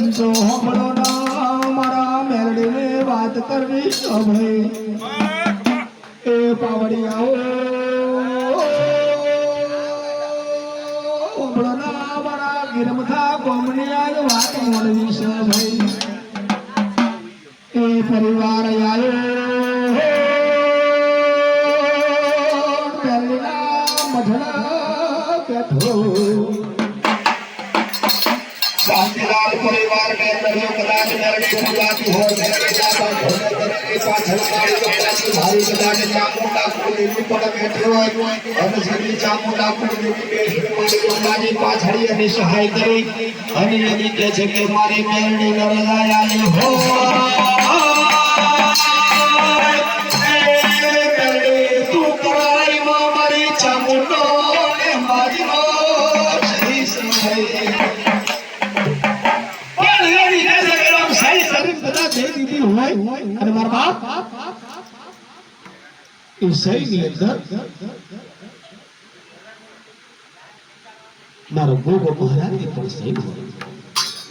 પંચો હોંભળો ના મારા મેરડીને વાત કરવી સાંભળે. એ પાવડિયાઓ, હોંભળો ના મારા ગિરમથા આજ વાત મોડવી છે એ પરિવાર આવ્યો શાંતિલાલ પરિવાર में કર્યો કદાચ મેરડી ફૂલાતી હો મેરડી જાતા ભોલે કરેલી પાછળ કાળી કદાચ મારી કદાચ ચામુંડા કુળદેવી પણ બેઠી હોય અને જેની ચામુંડા કુળદેવી બેઠી મારી ગંગાજી પાછળી અને સહાય કરી અને એની કહે છે કે મારી મેરડી ન રજાયા હો હોય અને મારા બાપ એ સહીની અંદર મારો ગોગો મહારાજની પણ સહી હોય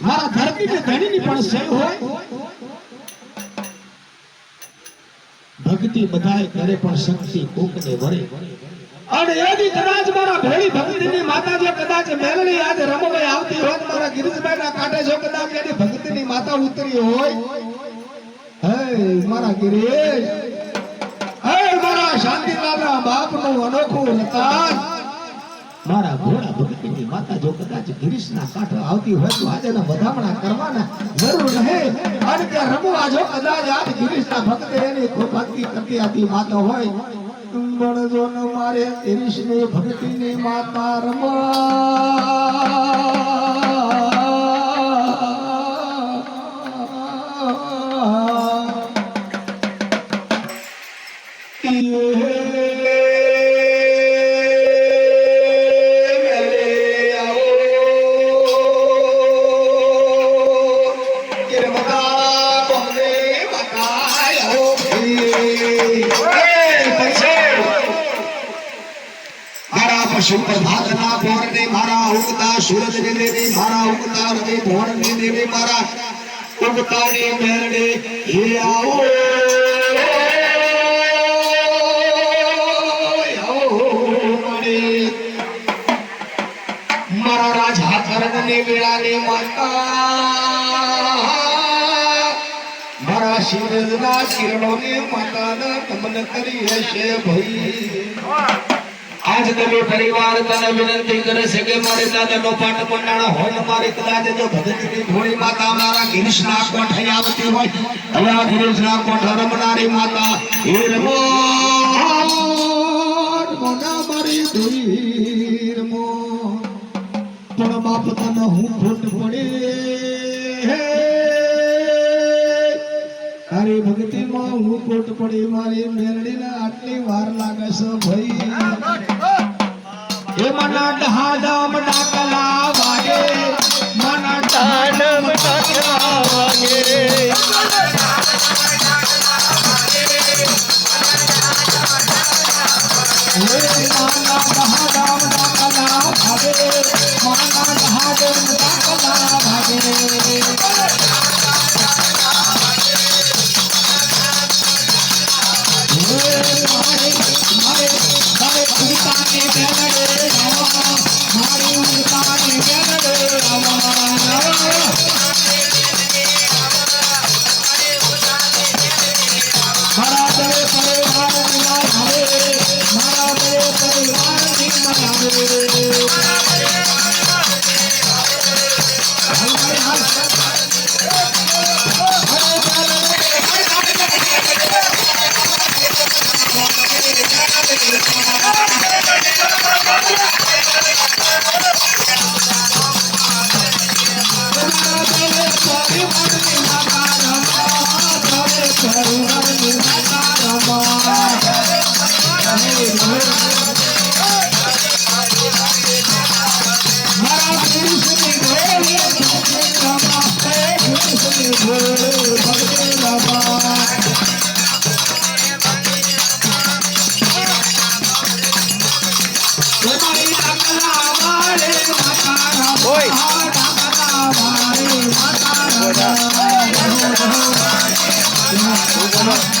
મારા ધરતી ને ધણીની પણ સહી હોય ભક્તિ બધાય કરે પણ શક્તિ કોકને વરે અને એની કદાચ મારા ભોળી ભક્તિની માતા જે કદાચ મેલણી આજે રમવાઈ આવતી હોય મારા ગિરીશભાઈ ના કાંઠે જો કદાચ એની ભક્તિની માતા ઉતરી હોય હે, મારા ગિરીશ હે, મારા શાંતિલાલના બાપનું અનોખું રતાન મારા ભોળા ભક્તિની માતા જો કદાચ ગિરીશના કાંઠે આવતી હોય તો આજે એના વધામણા કરવાના જરૂર રહે. અને ત્યાં રમવા જો કદાચ આજ ગિરીશના ભક્ત એની ભક્તિ કરતી માતા હોય ગણજો મારે ગિરીશની ભક્તિની માતા રમા પશુ પ્રભાતના ભોરને મારા ઉગતા સૂરજ ને દેવી, મારા ઉગતા રવિ ભોર ને દેવી, મારા ઉગતા ને મેરડે હે આવો મારા રાજા કરણની વેળાની માતા મારા શિવના કિરણોની માતાના તમને કરી હશે ભાઈ. આજ તમે પરિવાર તને વિનંતી કરે છે કે મારે દાદાનો પાટ મંડાણો હોય મારી કદાચ જો ભગતની ધોળી માતા મારા ગિરીશના કોઠે આવતી હોય હવે આ ગિરીશના કોઠે રમનારી માતા હે રમો મોના મારી ધીર મો પણ બાપ તને હું ખોટ પડે તારી ભક્તિમાં હું કોટ પડી, મારી મેરડીને આટલી વાર લાગે છે ભાઈ એ મના ડહા ડામ ડાકલા વાગે મના ડહા ડામ ડાકલા વાગે ઓય. માતા Come on.